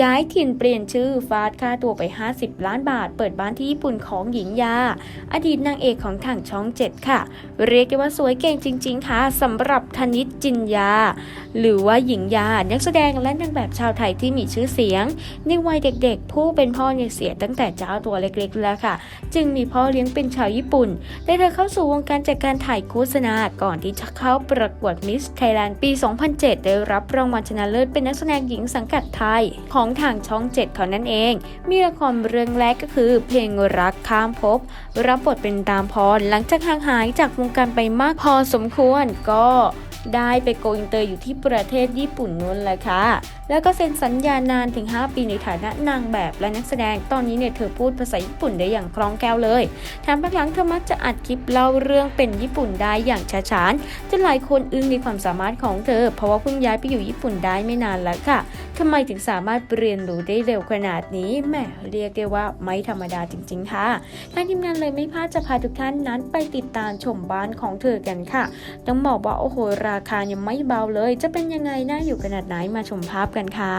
ย้ายถิ่นเปลี่ยนชื่อฟาดค่าตัวไป 50 ล้านบาท เปิดบ้านที่ญี่ปุ่นของหญิงยา อดีตนางเอกของทางช่อง 7 ค่ะ เรียกได้ว่าสวยเก่งจริง ๆ ค่ะสำหรับธนิตจินยา หรือว่าหญิงยา นักแสดงและนางแบบชาวไทยที่มีชื่อเสียง ในวัยเด็กๆ ผู้เป็นพ่อเนี่ยเสียตั้งแต่เจ้าตัวเล็กๆแล้วค่ะ จึงมีพ่อเลี้ยงเป็นชาวญี่ปุ่น ได้เธอเข้าสู่วงการจากการถ่ายโฆษณาก่อนที่จะเข้าประกวดมิสไทยแลนด์ปี 2007 ได้รับรางวัลชนะเลิศเป็นนักแสดงหญิงสังกัดไทยของของทางช่อง7เขานั่นเอง มีละครเรื่องแรกก็คือ เพลงรักข้ามภพรับบทเป็นตามพรหลังจากห่างหายจากวงการไปมากพอสมควรก็ ได้ไปโกอินเตอร์อยู่ที่ประเทศญี่ปุ่นนู้นแหละค่ะ แล้วก็เซ็นสัญญานานถึง 5 ปีในฐานะนางแบบและนักแสดง ตอนนี้เนี่ยเธอพูดภาษาญี่ปุ่นได้อย่างคล่องแคล่วเลยแถมภายหลังเธอมักจะอัดคลิปเล่าเรื่องเป็นญี่ปุ่นได้อย่างช้าฉานจนหลายคนอึ้งในความสามารถของเธอ เพราะว่าเพิ่งย้ายไปอยู่ญี่ปุ่นได้ไม่นานแล้วค่ะทำไมถึงสามารถเรียนรู้ได้เร็วขนาดนี้แหมเรียกได้ว่าไม่ธรรมดาจริง ๆ ค่ะทางทีมงานเลยไม่พลาดจะพาทุกท่านนั้นไปติดตามชมบ้านของเธอกันค่ะต้องบอกว่าโอ้โหรราคายังไม่เบาเลย จะเป็นยังไงน่าอยู่ขนาดไหนมาชมภาพกันค่ะ